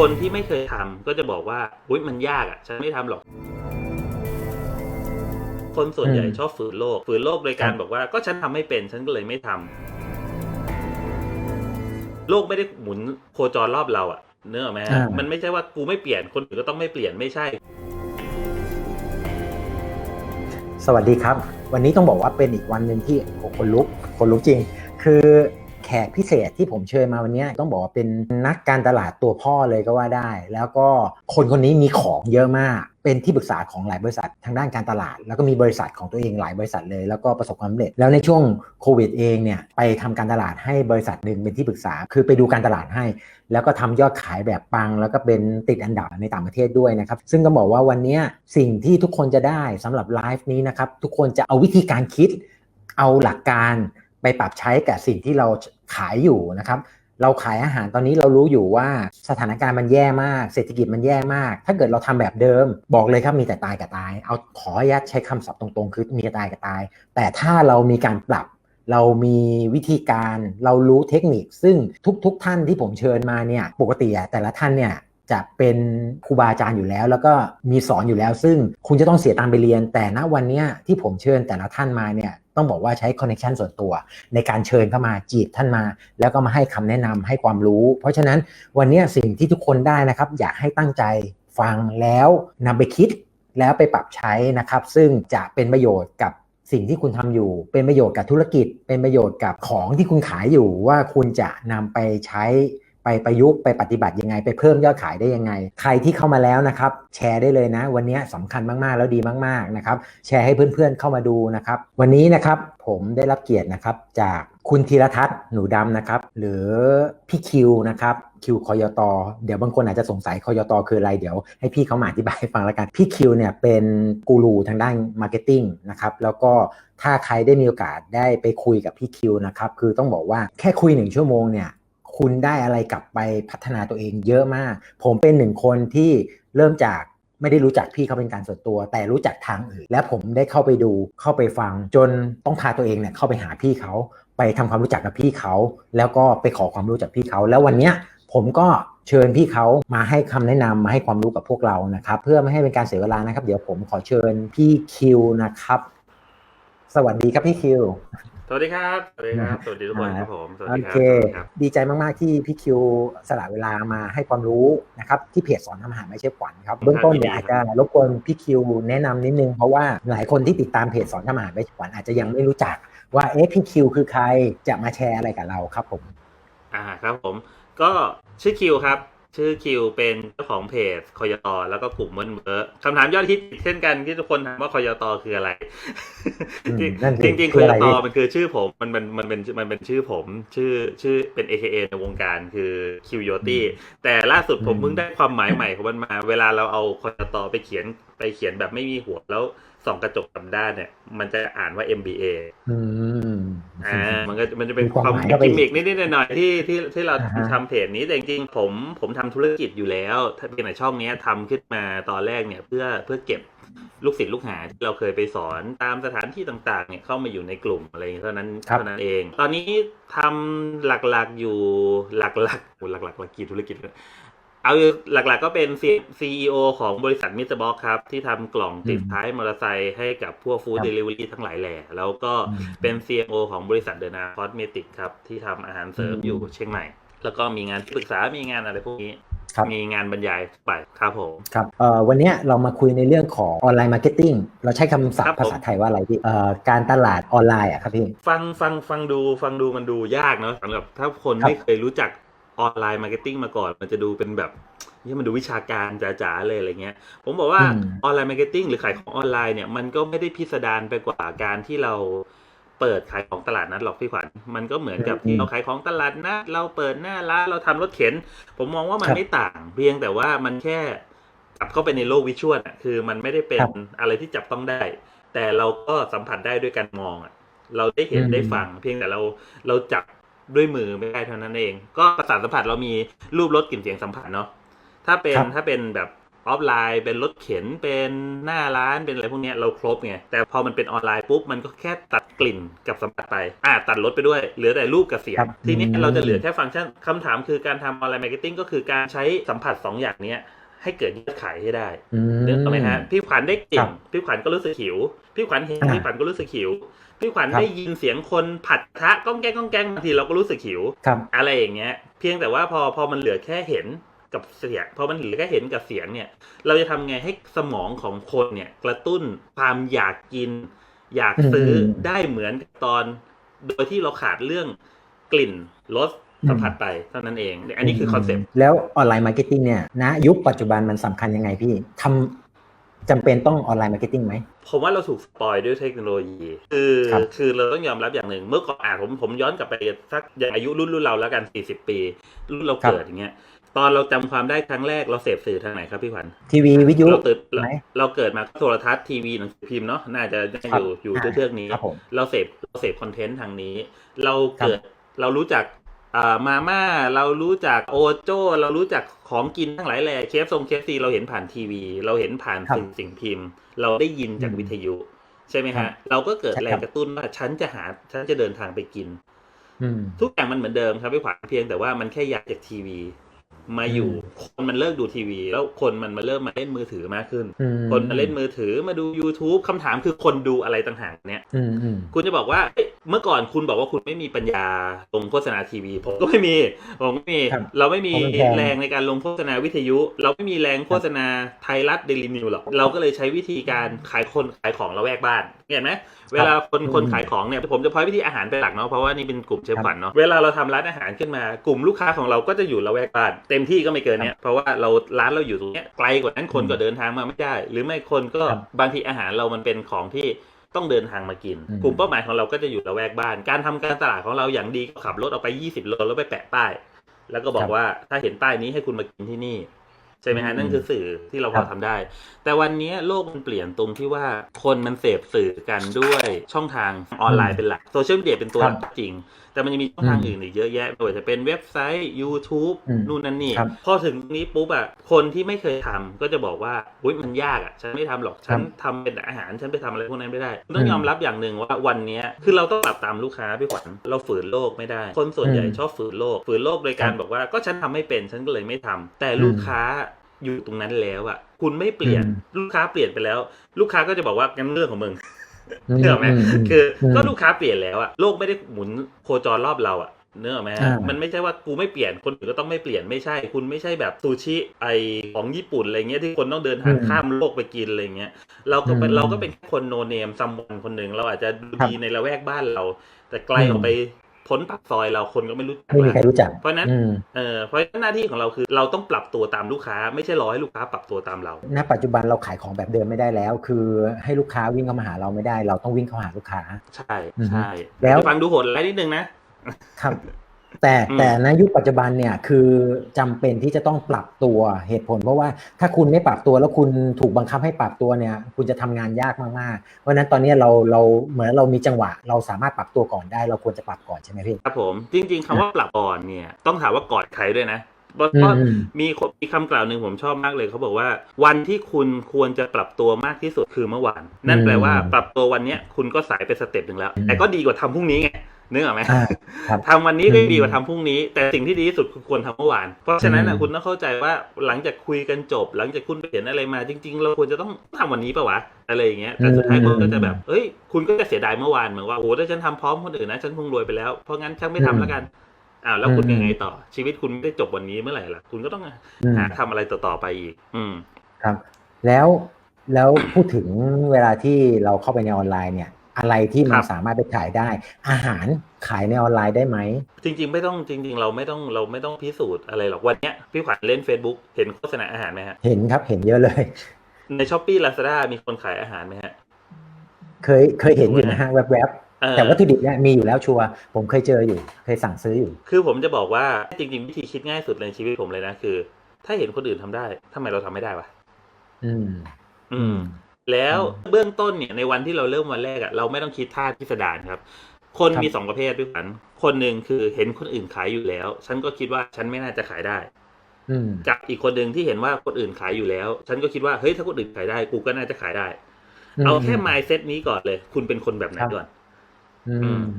คนที่ไม่เคยทำก็จะบอกว่าอุ้ยมันยากอะ ฉันไม่ทำหรอก คนส่วนใหญ่อืมชอบฝืนโลก ฝืนโลกโดยการครับบอกว่าก็ฉันทำไม่เป็น ฉันก็เลยไม่ทำโลกไม่ได้หมุนโคจรรอบเราอะเนื้ออกไหมฮะอ่ามัมันไม่ใช่ว่ากูไม่เปลี่ยนคนอื่นก็ต้องไม่เปลี่ยนไม่ใช่ สวัสดีครับ วันนี้ต้องบอกว่าเป็นอีกวันหนึ่งที่โอ้คนลุกคนลุกจริง คือ แขกพิเศษที่ผมเชิญมาวันนี้ต้องบอกว่าเป็นนักการตลาดตัวพ่อเลยก็ว่าได้ แล้วก็คนคนนี้มีของเยอะมาก เป็นที่ปรึกษาของหลายบริษัททางด้านการตลาด แล้วก็มีบริษัทของตัวเองหลายบริษัทเลย แล้วก็ประสบความสำเร็จแล้วในช่วงโควิดเองเนี่ยไปทำการตลาดให้บริษัทหนึ่งเป็นที่ปรึกษา คือไปดูการตลาดให้ แล้วก็ทำยอดขายแบบปัง แล้วก็เป็นติดอันดับในต่างประเทศด้วยนะครับซึ่งต้องบอกว่าวันนี้สิ่งที่ทุกคนจะได้สำหรับไลฟ์นี้นะครับทุกคนจะเอาวิธีการคิด เอาหลักการ ไปปรับใช้กับสิ่งที่เราขายอยู่นะครับ เราขายอาหารตอนนี้เรารู้อยู่ว่าสถานการณ์มันแย่มาก เศรษฐกิจมันแย่มาก ถ้าเกิดเราทำแบบเดิม บอกเลยครับมีแต่ตายกับตาย เอาขออนุญาตใช้คำศัพท์ตรงๆ คือมีแต่ตายกับตาย แต่ถ้าเรามีการปรับเรามีวิธีการเรารู้เทคนิค ซึ่งทุกๆทท่านที่ผมเชิญมาเนี่ยปกติแต่ละท่านเนี่ยจะเป็นครูบาอาจารย์อยู่แล้ว แล้วก็มีสอนอยู่แล้ว ซึ่งคุณจะต้องเสียตังค์ไปเรียน แต่ณวันเนี้ยที่ผมเชิญแต่ละท่านมาเนี่ย ต้องบอกว่าใช้คอนเน t ชันส่วนตัว ในการเชิญเข้ามาจีบท่านมา แล้วก็มาให้คำแนะนำให้ความรู้ เพราะฉะนั้นวันนี้สิ่งที่ทุกคนได้นะครับ อยากให้ตั้งใจฟังแล้วนำไปคิดแล้วไปปรับใช้นะครับ ซึ่งจะเป็นประโยชน์กับสิ่งที่คุณทำอยู่ เป็นประโยชน์กับธุรกิจ เป็นประโยชน์กับของที่คุณขายอยู่ว่าคุณจะนำไปใช้ ไปประยุกต์ไปปฏิบัติยังไง ไปเพิ่มยอดขายได้ยังไง ใครที่เข้ามาแล้วนะครับ แชร์ได้เลยนะ วันนี้สำคัญมากๆแล้วดีมากๆนะครับ แชร์ให้เพื่อนๆเข้ามาดูนะครับ วันนี้นะครับผมได้รับเกียรตินะครับจากคุณธีรทัศน์หนูดำนะครับ หรือพี่คิวนะครับคิวคอยตอเดี๋ยวบางคนอาจจะสงสัยคอยตอคืออะไร เดี๋ยวให้พี่เขามาอธิบายให้ฟังแล้วกัน พี่คิวเนี่ยเป็นกูรูทางด้านมาร์เก็ตติ้งนะครับ แล้วก็ถ้าใครได้มีโอกาสได้ไปคุยกับพี่คิวนะครับ คือต้องบอกว่าแค่คุยหนึ่งชั่วโมงเนี่ย คุณได้อะไรกลับไปพัฒนาตัวเองเยอะมาก ผมเป็นหนึ่งคนที่เริ่มจากไม่ได้รู้จักพี่เขาเป็นการส่วนตัว แต่รู้จักทางอื่น และผมได้เข้าไปดูเข้าไปฟัง จนต้องพาตัวเองเนี่ยเข้าไปหาพี่เขาไปทำความรู้จักกับพี่เขา แล้วก็ไปขอความรู้จากพี่เขา แล้ววันเนี้ยผมก็เชิญพี่เขามาให้คำแนะนำมาให้ความรู้กับพวกเรานะครับ เพื่อไม่ให้เป็นการเสียเวลานะครับ เดี๋ยวผมขอเชิญพี่คิวนะครับ สวัสดีครับพี่คิว สวัสดีครับ สวัสดีครับ สวัสดีทุกคนครับผมสวัสโอดีครัเคบสวัสดีครับ ดีใจมาก ๆ ที่พี่คิวสละเวลามาให้ความรู้นะครับที่เพจสอนทำอาหารไม่ใช่ขวัญครับ เบื้องต้นเนี่ยอาจจะรบกวนพี่คิวแนะนำนิดนึง เพราะว่าหลายคนที่ติดตามเพจสอนทำอาหารไม่ใช่ขวัญอาจจะยังไม่รู้จักว่าเอ๊ะพี่คิวคือใครจะมาแชร์อะไรกับเราครับผม อ่าครับผม ก็ชื่อคิวครับ ชื่อคิวเป็นเจ้าของเพจคอยตแล้วก็กลุ่มเวิร์นเวิร์คำถามยอดฮิตเช่นกันที่ทุกคนถามว่าคอยตคืออะไรอืมจริงนั่นสิจริงๆคืคอออะไรยตพี่มันคือชื่อผมมันมันมันเป็นมันเป็นชื่อผมชื่อชื่อเป็น AKA ในวงการคือคิวโยตี้แต่ล่าสุดผมอืมเพิ่งได้ความหมายใหม่ของมันมา เวลาเราเอาคอยตไปเขียนไปเขียนแบบไม่มีหัวแล้ว ส่องกระจกกำด้านเนี่ย มันจะอ่านว่า MBA อืมอ่า มันก็มันจะเป็นมีความความหมายเข้าไปกิมมิกนิดๆหน่อยๆที่ที่ที่เราอ่าฮะทำเพจนี้แต่จริงๆผมผมทำธุรกิจอยู่แล้ว ถ้าเป็นในช่องเนี้ยทำขึ้นมาตอนแรกเนี่ยเพื่อเพื่อเก็บลูกศิษย์ลูกหาที่เราเคยไปสอนตามสถานที่ต่างๆเนี่ยเข้ามาอยู่ในกลุ่มอะไรอย่างเงี้ยเท่านั้นครับเท่านั้นเอง ตอนนี้ทำหลักๆอยู่หลักๆโอ้หลักๆหลักกี่ธุรกิจ เลยเอาหลักๆก็เป็น CEO ของบริษัทมิสเตอร์บ็อกครับ ที่ทำกล่องติดท้ายมอเตอร์ไซค์ให้กับพวกฟู้ดเดลิเวอรี่ทั้งหลายแหล่ แล้วก็อืมเป็น CMO ของบริษัทเดนาคอสเมติกครับ ที่ทำอาหารเสริมอืมอยู่เชียงใหม่ แล้วก็มีงานที่ปรึกษามีงานอะไรพวกนี้ครับมีงานบรรยายไปครับผมครับเอ่อวันเนี้ยเรามาคุยในเรื่องของออนไลน์มาร์เก็ตติ้งเราใช้คำศัพครัท์บผมภาษาไทยว่าอะไรพี่เอ่อการตลาดออนไลน์อะครับพี่ ฟังฟังฟังดูฟังดูมันดูยากเนาะสำหรับถ้าคนครับไม่เคยรู้จัก ออนไลน์มาร์เก็ตติ้งมาก่อน มันจะดูเป็นแบบนี่มันดูวิชาการจ๋าๆเลยอะไรเงี้ย ผมบอกว่าอืมออนไลน์มาร์เก็ตติ้งหรือขายของออนไลน์เนี่ยมันก็ไม่ได้พิสดารไปกว่าการที่เราเปิดขายของตลาดนัดหรอกพี่ขวัญมันก็เหมือนกับอืที่มเราขายของตลาดนัดเราเปิดหน้าร้านเราทำรถเข็น ผมมองว่ามันครับไม่ต่างเพียงแต่ว่ามันแค่จับเข้าไปในโลกวิชวลอะคือมันไม่ได้เป็นครับอะไรที่จับต้องได้ แต่เราก็สัมผัสได้ด้วยการมองอะเราได้เห็นอืมได้ฟัง เพียงแต่เราเราจับ ด้วยมือไม่ได้เท่านั้นเอง ก็ประสาทสัมผัสเรามีรูปรสกลิ่นเสียงสัมผัสเนาะถ้าเป็นครับถ้าเป็นแบบออฟไลน์เป็นรถเข็นเป็นหน้าร้านเป็นอะไรพวกเนี้ยเราครบไงแต่พอมันเป็นออนไลน์ปุ๊บมันก็แค่ตัดกลิ่นกับสัมผัสไปอ่าตัดรถไปด้วย เหลือแต่รูปกับเสียงครับทีนี้อืมเราจะเหลือแค่ฟังก์ชันคำถามคือการทำออนไลน์มาร์เก็ตติ้งก็คือการใช้สัมผัสสองอย่างเนี้ยให้เกิดยอดขายให้ได้อืมนึกออกไหมฮะพี่ขวัญได้กลิ่ครันบพี่ขวัญก็รู้สึกหิว พี่ขวัญเห็นอ่าพี่ขวัญก็รู้สึกหิว พี่ขวัญครับได้ยินเสียงคนผัดกระทะก้องแก้งก้องแก้งบางทีเราก็รู้สึกหิวครับอะไรอย่างเงี้ย เพียงแต่ว่าพอพอมันเหลือแค่เห็นกับเสียงพอมันเหลือแค่เห็นกับเสียงเนี่ย เราจะทำไงให้สมองของคนเนี่ยกระตุ้นความอยากกิน อยากซื้ออมได้เหมือนกับตอน โดยที่เราขาดเรื่องกลิ่นรสสัมผัสไปเท่านั้นเอง อันนี้คือคอนเซ็ปต์แล้วออนไลน์มาร์เก็ตติ้งเนี่ยณยุคปัจจุบันมันสำคัญยังไงพี่ทำ จำเป็นต้องออนไลน์มาร์เก็ตติ้งไหม ผมว่าเราถูกสปอยด้วยเทคโนโลยี คือครับคือเราต้องยอมรับอย่างหนึ่ง เมื่อก่อนอะผมผมย้อนกลับไปสักอย่างอายุรุ่นรุ่นเราแล้วกัน 40 ปี รุ่นเราเกิดอย่างเงี้ยตอนเราจำความได้ครั้งแรกเราเสพสื่อทางไหนครับพี่ขวัญทีวีวิทยุเราตื่นเราไหมเราเกิดมาโทรทัศน์ทีวีหนังสือพิมพ์เนาะน่าจะน่าครัอบยู่อยู่อ่าเทือกๆนี้ครับผมเราเสพเราเสพคอนเทนต์ทางนี้ เราเกิดเรารู้จักอ่า มาม่าเรารู้จักโอโจเรารู้จักของกินทั้งหลายแหล่เคฟทรงเคฟซีเราเห็นผ่านทีวี เราเห็นผ่านครับสื่อสิ่งพิมพ์ เราได้ยินจากอืมวิทยุ ใช่ไหมครัฮะบเราก็เกิดใช่แรครังบกระตุ้นว่าฉันจะหาฉันจะเดินทางไปกินอืมทุกอย่างมันเหมือนเดิมครับพี่ขวัญเพียงแต่ว่ามันแค่ย้ายจากทีวี มาอยู่อืมคนมันเลิกดูทีวี แล้วคนมันมาเริ่มมาเล่นมือถือมากขึ้นอืมคนมาเล่นมือถือมาดู YouTube คำถามคือคนดูอะไรต่างหากเนี่ยอืมอืมคุณจะบอกว่าเอ้ยเมื่อก่อนคุณบอกว่าคุณไม่มีปัญญาลงโฆษณาทีวี ผมก็ไม่มี ผมไม่มีครับเราไม่มีเพราะมันแพงแรงในการลงโฆษณาวิทยุ เราไม่มีแรงโฆษณาไทยรัฐเดลินิวหรอก เราก็เลยใช้วิธีการขายคนขายของละแวกบ้านเห็นไหมเวลาคนอืมคนขายของเนี่ยผมจะพอยวิธีอาหารเป็นหลักเนาะเพราะว่านี่เป็นกลุ่มเชฟครับขวัญเนาะเวลาเราทำร้านอาหารขึ้นมากลุ่มลูกค้าของเราก็จะอยู่ละแวกบ้านเต็มที่ก็ไม่เกินเนี่ยเพราะว่าเราร้านเราอยู่ตรงเนี้ยไกลกว่านั้นคนก็เดินทางมาไม่ได้ หรือไม่คนก็ครับบางทีอาหารเรามันเป็นของที่ต้องเดินทางมากินอืมกลุ่มเป้าหมายของเราก็จะอยู่ละแวกบ้าน การทำการตลาดของเราอย่างดีก็ขับรถออกไป 20โลแล้วไปแปะป้าย แล้วก็บอคกรับว่าถ้าเห็นป้ายนี้ให้คุณมากินที่นี่ ใช่ไหมฮะอืมนั่นคือสื่อที่เราพครัอบทำได้ แต่วันนี้โลกมันเปลี่ยนตรงที่ว่าคนมันเสพสื่อกันด้วยช่องทางออนไลน์เป็นหลักโซเชียลมีเดียเป็นตัวหลักจริง แต่มันยังมีช่องทางอืมอื่นอีกเยอะแยะไม่ว่าจะเป็นเว็บไซต์ YouTube อืมนู่นนั่นนี่ครับพอถึงนี้ปุ๊บอะคนที่ไม่เคยทำก็จะบอกว่าอุ้ยมันยากอะฉันไม่ทำหรอกฉันทำเป็นอาหารฉันไปทำอะไรพวกนั้นไม่ได้ต้องยอมรับอย่างหนึ่งว่าวันเนี้ยคือเราต้องปรับตามลูกค้าพี่ขวัญเราฝืนโลกไม่ได้ คนส่วนใหญ่อืมชอบฝืนโลกฝืนโลกโดยการครับบอกว่าก็ฉันทำไม่เป็นฉันก็เลยไม่ทำแต่ลูกค้า อยู่ตรงนั้นแล้วอะคุณไม่เปลี่ยนอืมลูกค้าเปลี่ยนไปแล้ว ลูกค้าก็จะบอกว่างั้นเรื่องของมึงอืมเนกออกไหมอืมอืมคืออมก็ลูกค้าเปลี่ยนแล้วอะโลกไม่ได้หมุนโคจรรอบเราอะเนื้ออกไหมฮะอ่ามัมันไม่ใช่ว่ากูไม่เปลี่ยนคนอื่นก็ต้องไม่เปลี่ยนไม่ใช่ คุณไม่ใช่แบบซูชิไอของญี่ปุ่นอะไรเงี้ยที่คนต้องเดินทางข้ามโลกไปกินอะไรเงี้ยเราก็เป็นเราก็เป็นคนโนเนมซัมวันคนหนึ่งเราอาจจะดูดีในละแวกบ้านเรา แต่ไกลออกไป พ้นปากซอยเราคนก็ไม่รู้จักไม่มีละใครรู้จัก เพราะฉะนั้นอืมเออเพราะฉะนั้นหน้าที่ของเราคือเราต้องปรับตัวตามลูกค้า ไม่ใช่รอให้ลูกค้าปรับตัวตามเราณปัจจุบันเราขายของแบบเดิมไม่ได้แล้ว คือให้ลูกค้าวิ่งเข้ามาหาเราไม่ได้ เราต้องวิ่งเข้าหาลูกค้า ใช่อือฮึใช่แล้วฟังดูโหดร้ายนิดนึงนะครับ แต่อืมแต่ในยุคปัจจุบันเนี่ยคือจำเป็นที่จะต้องปรับตัวเหตุผล เพราะว่าถ้าคุณไม่ปรับตัวแล้วคุณถูกบังคับให้ปรับตัวเนี่ยคุณจะทำงานยากมากๆ เพราะฉะนั้นตอนนี้เราเราเหมือนเรามีจังหวะ เราสามารถปรับตัวก่อนได้ เราควรจะปรับก่อนใช่ไหมพี่ครับผมจริง ๆคำว่าปรับก่อนเนี่ยต้องถามว่ากอดใครด้วยนะเพราะอืเพราะมมีคนมีคำกล่าวหนึ่งผมชอบมากเลยเขาบอกว่า วันที่คุณควรจะปรับตัวมากที่สุดคือเมื่อวาน นั่นแปลว่าปรับตัววันเนี้ยคุณก็สายไปสเต็ปหนึ่งแล้วอืมแต่ก็ดีกว่าทำพรุ่งนี้ไง นึกออกไหมอ่าครับทำวันนี้ก็อืมดีกว่าทำพรุ่งนี้ แต่สิ่งที่ดีที่สุดคือควรทำเมื่อวาน เพราะฉะนั้นนะอืมคุณต้องเข้าใจว่าหลังจากคุยกันจบ หลังจากคุณไปเห็นอะไรมาจริง ๆ เราควรจะต้องทำวันนี้ปะวะอะไรอย่างเงี้ยแต่สุดท้ายคนก็จะแบบเอ้ยคุณก็จะเสียดายเมื่อวานเหมือนว่าโอ้ถ้าฉันทำพร้อมคนอื่นนะฉันคงรวยไปแล้วเพราะงั้นฉันไม่ทำแล้วกันอ้าวแล้วคุณอืมยังไงต่อชีวิตคุณไม่ได้จบวันนี้เมื่อไหร่ล่ะคุณก็ต้องอืมหาทำอะไรต่อๆไปอีก อืมครับ แล้วแล้วพูดถึงเวลาที่เราเข้าไปในออนไลน์เนี่ย อะไรที่มัครันบสามารถไปขายได้ อาหารขายในออนไลน์ได้ไหม จริง ๆ ไม่ต้องจริง ๆ เราไม่ต้องเราไม่ต้องพิสูจน์อะไรหรอกวันเนี้ยพี่ขวัญเล่น Facebook เห็นโฆษณาอาหารไหมฮะ เห็นครับเห็นเยอะเลย ในช้อปปี้ลาซาด้ามีคนขายอาหารไหมฮะ เคยเคยเห็นอยู่นะฮะแวบเอๆอแต่วัตถุดิบเนี่ยมีอยู่แล้วชัวร์ผมเคยเจออยู่ เคยสั่งซื้ออยู่ คือผมจะบอกว่าจริงๆ วิธีคิดง่ายสุดในชีวิตผมเลยนะ คือ ถ้าเห็นคนอื่นทำได้ทำไมเราทำไม่ได้วะอืม อืม แล้วเบื้องต้นเนี่ยในวันที่เราเริ่มวันแรกอะเราไม่ต้องคิดท่าพิสดารครับ คนครับมีสองประเภทด้วยกัน คนหนึ่งคือเห็นคนอื่นขายอยู่แล้ว ฉันก็คิดว่าฉันไม่น่าจะขายได้อืมกับอีกคนหนึ่งที่เห็นว่าคนอื่นขายอยู่แล้ว ฉันก็คิดว่าเฮ้ยถ้าคนอื่นขายได้กูก็น่าจะขายได้ เอาแค่ mindset นี้ก่อนเลย คุณเป็นคนแบบไหนครับก่อนอือืมม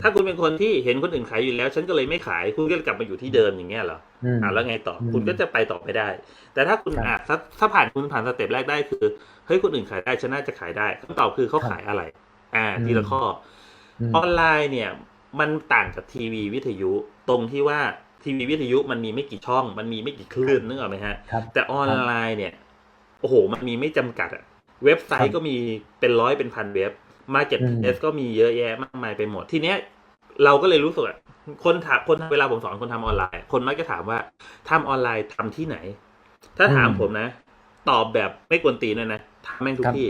ถ้าคุณเป็นคนที่เห็นคนอื่นขายอยู่แล้ว ฉันก็เลยไม่ขายคุณก็กลับมาอยู่ที่เดิมอย่างเงี้ยเหรออืมอ่าแล้วไงต่ออมคุณก็จะไปต่อไม่ได้ แต่ถ้าคุณครับอะถ้าถ้าผ่านคุณผ่านสเต็ปแรกได้คือเฮ้ยคนอื่นขายได้ฉันน่าจะขายได้คำตอบคือเขาครับขายอะไร อ่าอืมทีละข้ออืมออนไลน์เนี่ย มันต่างกับทีวีวิทยุตรงที่ว่าทีวีวิทยุมันมีไม่กี่ช่อง มันมีไม่กี่คลื่นนึกออกไหมฮะครับแต่ออนไลน์เนี่ย โอ้โห มันมีไม่จำกัดอะเว็บไซครัต์บก็มีเป็นร้อยเป็นพันเว็บ มาเก็ตอืมเอสก็มีเยอะแยะมากมายไปหมด ทีเนี้ยเราก็เลยรู้สึกอะคนถามคนเวลาผมสอนคนทำออนไลน์ คนมักจะถามว่าทำออนไลน์ทำที่ไหน ถ้าถามอืมผมนะ ตอบแบบไม่กวนตีนเลยนะทำแม่งทุครักบที่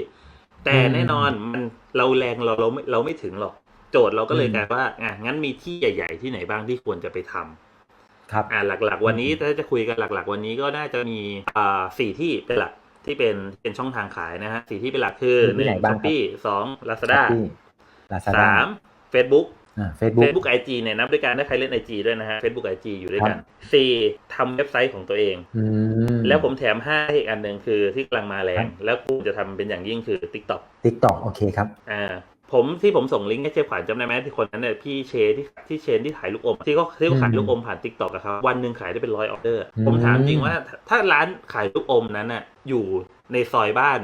แต่อืมแน่นอนมันเราแรงเราเราไม่เราไม่ถึงหรอก โจทย์เราก็เลยอืมกลายว่าอะงั้นมีที่ใหญ่ ๆ ที่ไหนบ้างที่ควรจะไปทำครับอ่าหลัก ๆ วันนี้ถ้าจะคุยกันหลัก ๆ วันนี้ก็น่าจะมีอ่าสี่ที่เป็นหลัก ที่เป็นเป็นช่องทางขายนะฮะสี่ที่เป็นหลักคือมีที่ไหนบ้างช้อปปี้สองลาซาด้าลาซาด้าสามเฟซบุ๊กอ่าเฟซบุ๊เฟกซบุ๊กไอจีเนี่ยนับด้วยกันถ้าใครเล่นไอจีด้วยนะฮะเฟซบุ๊กไอจีอยู่ด้วยกันครับสี่ทำเว็บไซต์ของตัวเองอืมแล้วผมแถมห้าให้อีกอันหนึ่งคือที่กำลังมาแรครังบแล้วคุณจะทำเป็นอย่างยิ่งคือ TikTok ติ๊กต็อกโอเคครับอ่า ผมที่ผมส่งลิงก์ให้เชฟขวัญจำได้ไหมที่คนนั้นเนี่ยพี่เชที่ที่เชนที่ขายลูกอมที่เขาที่เขาขายอืมลูกอมผ่านทิกตอกอะครับวันหนึ่งขายได้เป็นร้อยออเดอร์อืมผมถามจริงว่าถ้าถ้าร้านขายลูกอมนั้นน่ะอยู่ในซอยบ้าน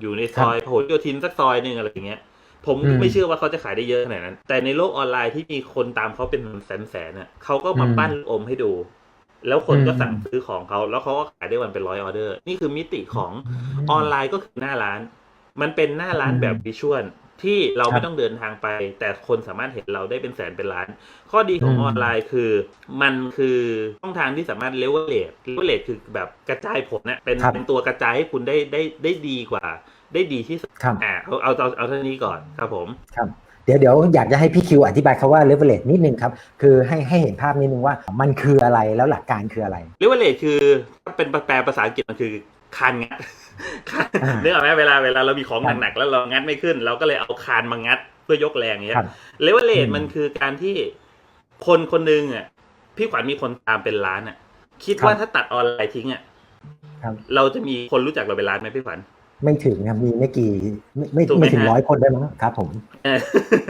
อยู่ในซอยพหลโยธินสักซอยหนึ่งอะไรอย่างเงี้ยผมอืมไม่เชื่อว่าเขาจะขายได้เยอะขนาดนั้น แต่ในโลกออนไลน์ที่มีคนตามเขาเป็นแสนๆน่ะเขาก็มาอืมปั้นลูกอมให้ดู แล้วคนก็อืมสั่งซื้อของเขา แล้วเขาก็ขายได้วันเป็นร้อยออเดอร์ นี่คือมิติของออนไลน์ก็คือหน้าร้าน มันเป็นหน้าร้านอืมแบบวิชวล ที่เราครับไม่ต้องเดินทางไป แต่คนสามารถเห็นเราได้เป็นแสนเป็นล้าน ข้อดีของอืมออนไลน์คือ มันคือช่องทางที่สามารถเลเวลเลตเลเวลเลตคือแบบกระจายผลนะเป็นครับเป็นตัวกระจายให้คุณได้ได้ได้ดีกว่า ได้ดีที่สุดครับอ่าเอาเอาเอาเอาเท่านี้ก่อนครับผมครับเดี๋ยวเดี๋ยวอยากจะให้พี่คิวอธิบายคำว่า leverage นิดนึงครับ คือให้ให้เห็นภาพนิดนึงว่ามันคืออะไรแล้วหลักการคืออะไรเลเวลเลตคือถ้าเป็นแปลภาษาอังกฤษมันคือคานงัด คานอ่านึกออกไหมเวลาเวลาเรามีของครับหนักๆแล้วเรางัดไม่ขึ้น เราก็เลยเอาคานมางัดเพื่อยกแรงเงี้ครัยบเลเวลเลตอืมมันคือการที่คนคนหนึ่งอะพี่ขวัญมีคนตามเป็นล้านอะ คิดว่าครับถ้าตัดออนไลน์ทิ้งอะครับเราจะมีคนรู้จักเราเป็นล้านไหมพี่ขวัญ ไม่ถึงครับมีไม่กี่ไม่ไม่ถูกไหมไม่ถึงฮะร้อยคนได้มั้งครับผมเออ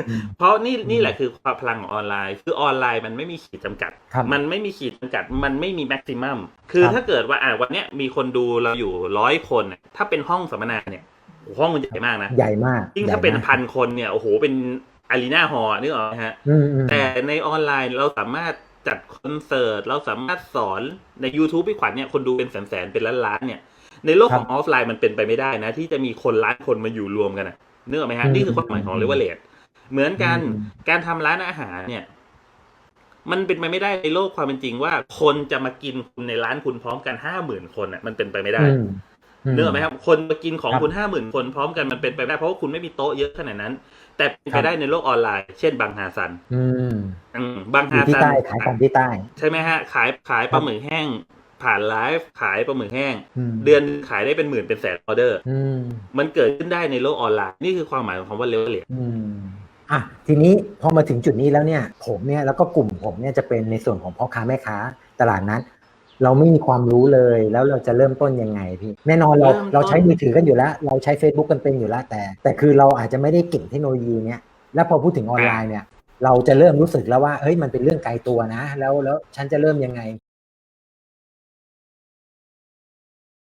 อืมเพราะนี่นี่แหละคือความพลังของออนไลน์ คือออนไลน์มันไม่มีขีดจำกัดครับมันไม่มีขีดจำกัด มันไม่มีแม็กซิมัมคือครับถ้าเกิดว่าอ่าวันเนี้ยมีคนดูเราอยู่ร้อยคนน่ะถ้าเป็นห้องสัมมนาเนี่ยโอ้โหห้องมันใหญ่มากนะ ใหญ่มากยิ่งถ้าเป็นใหญ่มกพันคนเนี่ยโอ้โหเป็นอารีนาฮอลล์นึกออกไหมฮะอืมอืมแต่ในออนไลน์เราสามารถจัดคอนเสิร์ตเราสามารถสอนใน YouTube พี่ขวัญเนี่ยคนดูเป็นแสนๆเป็นล้านๆเนี่ย ในโลกของออฟไลน์มันเป็นไปไม่ได้นะ ที่จะมีคนล้านคนมาอยู่รวมกันนะนึกออกไหมฮะนี่คือความหมายของเลเวลเลตเหมือนกันอืมการทำร้านอาหารเนี่ย มันเป็นไปไม่ได้ในโลกความเป็นจริงว่า คนจะมากินคุณในร้านคุณพร้อมกันห้าหมื่นคนอะ มันเป็นไปไม่ได้อืมเนื้ออกไหมครับ คนมากินของครับคุณห้าหมื่นคนพร้อมกันมันเป็นไปไม่ได้เพราะว่าคุณไม่มีโต๊ะเยอะขนาดนั้น แต่เป็นครัไปบได้ในโลกออนไลน์ เช่นบางฮาซันอืมอืมบางอยู่ฮาที่ซันใต้ขายของที่ใต้ ใช่ไหมฮะ ขายขายปลาหมึกแห้ง ผ่านไลฟ์ขายปลาหมึกแห้งมเดือนขายได้เป็นหมื่นเป็นแสนออเดอร์อืมมันเกิดขึ้นได้ในโลกออนไลน์ นี่คือความหมายของคำว่าเลเวลเลอืมอะทีนี้พอมาถึงจุดนี้แล้วเนี่ย ผมเนี่ยแล้วก็กลุ่มผมเนี่ยจะเป็นในส่วนของพ่อค้าแม่ค้าตลาดนั้นเราไม่มีความรู้เลยแล้วเราจะเริ่มต้นยังไงพี่แน่นอนเราเริ่มต้นเราใช้มือถือกันอยู่แล้ว เราใช้ Facebook กันเป็นอยู่แล้วแต่ แต่คือเราอาจจะไม่ได้เก่งเทคโนโลยีเนี่ยแล้วพอพูดถึงออนไลน์เนี่ย เราจะเริ่มรู้สึกแล้วว่าเฮ้ยมันเป็นเรื่องไกลตัวนะ แล้วแล้วฉันจะเริ่มยังไง